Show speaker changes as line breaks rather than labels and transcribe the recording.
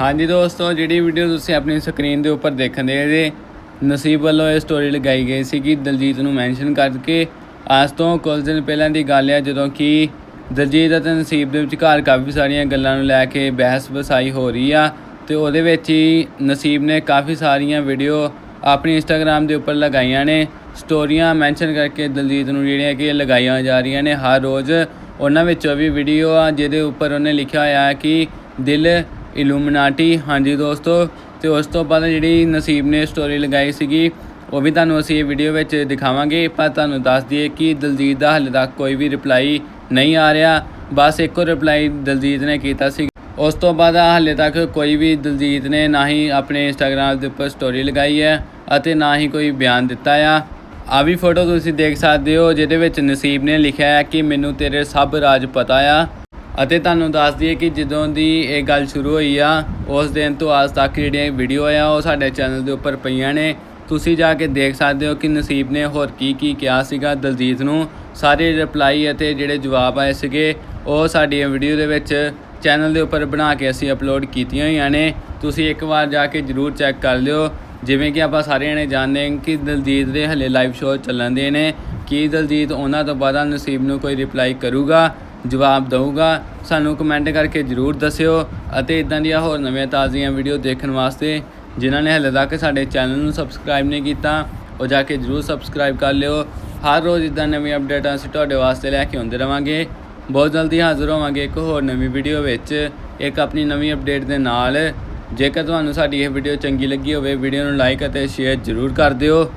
ਹਾਂਜੀ ਦੋਸਤੋ, ਜਿਹੜੀ ਵੀਡੀਓ ਤੁਸੀਂ ਆਪਣੀ ਸਕਰੀਨ ਦੇ ਉੱਪਰ ਦੇਖਣ ਦੇ ਜੇ ਨਸੀਬ ਵੱਲੋਂ ਇਹ ਸਟੋਰੀ ਲਗਾਈ ਗਈ ਸੀ ਕਿ ਦਲਜੀਤ ਨੂੰ ਮੈਂਸ਼ਨ ਕਰਕੇ। ਅੱਜ ਤੋਂ ਕੁਝ ਦਿਨ ਪਹਿਲਾਂ ਦੀ ਗੱਲ ਹੈ, ਜਦੋਂ ਕਿ ਦਲਜੀਤ ਅਤੇ ਨਸੀਬ ਦੇ ਵਿਚਕਾਰ ਕਾਫੀ ਸਾਰੀਆਂ ਗੱਲਾਂ ਨੂੰ ਲੈ ਕੇ ਬਹਿਸ ਵਸਾਈ ਹੋ ਰਹੀ ਆ ਤੇ ਉਹਦੇ ਵਿੱਚ ਹੀ ਨਸੀਬ ਨੇ ਕਾਫੀ ਸਾਰੀਆਂ ਵੀਡੀਓ ਆਪਣੀ ਇੰਸਟਾਗ੍ਰam ਦੇ ਉੱਪਰ ਲਗਾਈਆਂ ਨੇ। ਸਟੋਰੀਆਂ ਮੈਂਸ਼ਨ ਕਰਕੇ ਦਲਜੀਤ ਨੂੰ ਜਿਹੜੀਆਂ ਕਿ ਲਗਾਈਆਂ ਜਾ ਰਹੀਆਂ ਨੇ ਹਰ ਰੋਜ਼। ਉਹਨਾਂ ਵਿੱਚੋਂ ਵੀ ਵੀਡੀਓ ਆ, ਜਿਹਦੇ ਉੱਪਰ ਉਹਨੇ ਲਿਖਿਆ ਹੋਇਆ ਹੈ ਕਿ ਦਿਲ ਇਲੂਮਨਾਟੀ ਹਾਂਜੀ ਦੋਸਤੋ, ਤੇ ਉਸ ਤੋਂ ਬਾਅਦ ਜਿਹੜੀ ਨਸੀਬ ਨੇ ਸਟੋਰੀ ਲਗਾਈ ਸੀਗੀ, ਉਹ ਵੀ ਤੁਹਾਨੂੰ ਅਸੀਂ ਇਹ ਵੀਡੀਓ ਵਿੱਚ ਦਿਖਾਵਾਂਗੇ। ਪਰ ਤੁਹਾਨੂੰ ਦੱਸ ਦਈਏ ਕਿ ਦਲਜੀਤ ਦਾ ਹਾਲੇ ਤੱਕ ਕੋਈ ਵੀ ਰਿਪਲਾਈ ਨਹੀਂ ਆ ਰਿਹਾ। ਬਸ ਇੱਕੋ ਰਿਪਲਾਈ ਦਲਜੀਤ ਨੇ ਕੀਤਾ ਸੀ। ਉਸ ਤੋਂ ਬਾਅਦ ਹਾਲੇ ਤੱਕ ਕੋਈ ਵੀ ਦਲਜੀਤ ਨੇ ਨਾ ਹੀ ਆਪਣੇ ਇੰਸਟਾਗ੍ਰam ਦੇ ਉੱਪਰ ਸਟੋਰੀ ਲਗਾਈ ਹੈ ਅਤੇ ਨਾ ਹੀ ਕੋਈ ਬਿਆਨ ਦਿੱਤਾ ਆ। ਆ ਵੀ ਫੋਟੋ ਤੁਸੀਂ ਦੇਖ ਸਕਦੇ ਹੋ, ਜਿਹਦੇ ਵਿੱਚ ਨਸੀਬ ਨੇ ਲਿਖਿਆ ਹੈ ਕਿ ਮੈਨੂੰ ਤੇਰੇ ਸਭ ਰਾਜ ਪਤਾ ਆ। ਅਤੇ ਤੁਹਾਨੂੰ ਦੱਸ ਦਈਏ ਕਿ ਜਦੋਂ ਦੀ ਇਹ ਗੱਲ ਸ਼ੁਰੂ ਹੋਈ ਆ, ਉਸ ਦਿਨ ਤੋਂ ਅੱਜ ਤੱਕ ਜਿਹੜੀਆਂ ਵੀਡੀਓ ਆ, ਉਹ ਸਾਡੇ ਚੈਨਲ ਦੇ ਉੱਪਰ ਪਈਆਂ ਨੇ। ਤੁਸੀਂ ਜਾ ਕੇ ਦੇਖ ਸਕਦੇ ਹੋ ਕਿ ਨਸੀਬ ਨੇ ਹੋਰ ਕੀ ਕੀ ਕਿਹਾ ਸੀਗਾ ਦਲਜੀਤ ਨੂੰ। ਸਾਰੇ ਰਿਪਲਾਈ ਅਤੇ ਜਿਹੜੇ ਜਵਾਬ ਆਏ ਸੀਗੇ, ਉਹ ਸਾਡੀ ਵੀਡੀਓ ਦੇ ਵਿੱਚ ਚੈਨਲ ਦੇ ਉੱਪਰ ਬਣਾ ਕੇ ਅਸੀਂ ਅਪਲੋਡ ਕੀਤੀਆਂ ਹੋਈਆਂ ਨੇ। ਤੁਸੀਂ ਇੱਕ ਵਾਰ ਜਾ ਕੇ ਜਰੂਰ ਚੈੱਕ ਕਰ ਲਿਓ। ਜਿਵੇਂ ਕਿ ਆਪਾਂ ਸਾਰੇ ਜਣੇ ਜਾਣਦੇ ਹਾਂ ਕਿ ਦਲਜੀਤ ਦੇ ਹਲੇ ਲਾਈਵ ਸ਼ੋਅ ਚੱਲਣ ਦੇ ਨੇ। ਕੀ ਦਲਜੀਤ ਉਹਨਾਂ ਤੋਂ ਬਾਅਦ ਨਸੀਬ ਨੂੰ ਕੋਈ ਰਿਪਲਾਈ ਕਰੂਗਾ? ਜਵਾਬ ਦਊਗਾ। ਸਾਨੂੰ ਕਮੈਂਟ ਕਰਕੇ ਜਰੂਰ ਦੱਸਿਓ ਅਤੇ ਇਦਾਂ ਦੀਆਂ ਹੋਰ ਨਵੀਆਂ ਤਾਜ਼ੀਆਂ ਵੀਡੀਓ ਦੇਖਣ ਵਾਸਤੇ ਜਿਨ੍ਹਾਂ ਨੇ ਹਲੇ ਤੱਕ ਸਾਡੇ ਚੈਨਲ ਨੂੰ ਸਬਸਕ੍ਰਾਈਬ ਨਹੀਂ ਕੀਤਾ, ਉਹ ਜਾ ਕੇ ਜਰੂਰ ਸਬਸਕ੍ਰਾਈਬ ਕਰ ਲਿਓ। ਹਰ ਰੋਜ਼ ਇਦਾਂ ਨਵੀਂ ਅਪਡੇਟਾਂ ਅਸੀਂ ਤੁਹਾਡੇ ਵਾਸਤੇ ਲੈ ਕੇ ਆਉਂਦੇ ਰਵਾਂਗੇ। ਬਹੁਤ ਜਲਦੀ ਹਾਜ਼ਰ ਹੋਵਾਂਗੇ ਇੱਕ ਹੋਰ ਨਵੀਂ ਵੀਡੀਓ ਵਿੱਚ। ਇੱਕ ਆਪਣੀ ਨਵੀਂ ਅਪਡੇਟ ਦੇ ਨਾਲ। ਜੇਕਰ ਤੁਹਾਨੂੰ ਸਾਡੀ ਇਹ ਵੀਡੀਓ ਚੰਗੀ ਲੱਗੀ ਹੋਵੇ ਵੀਡੀਓ ਨੂੰ ਲਾਈਕ ਅਤੇ ਸ਼ੇਅਰ ਜਰੂਰ ਕਰ ਦਿਓ।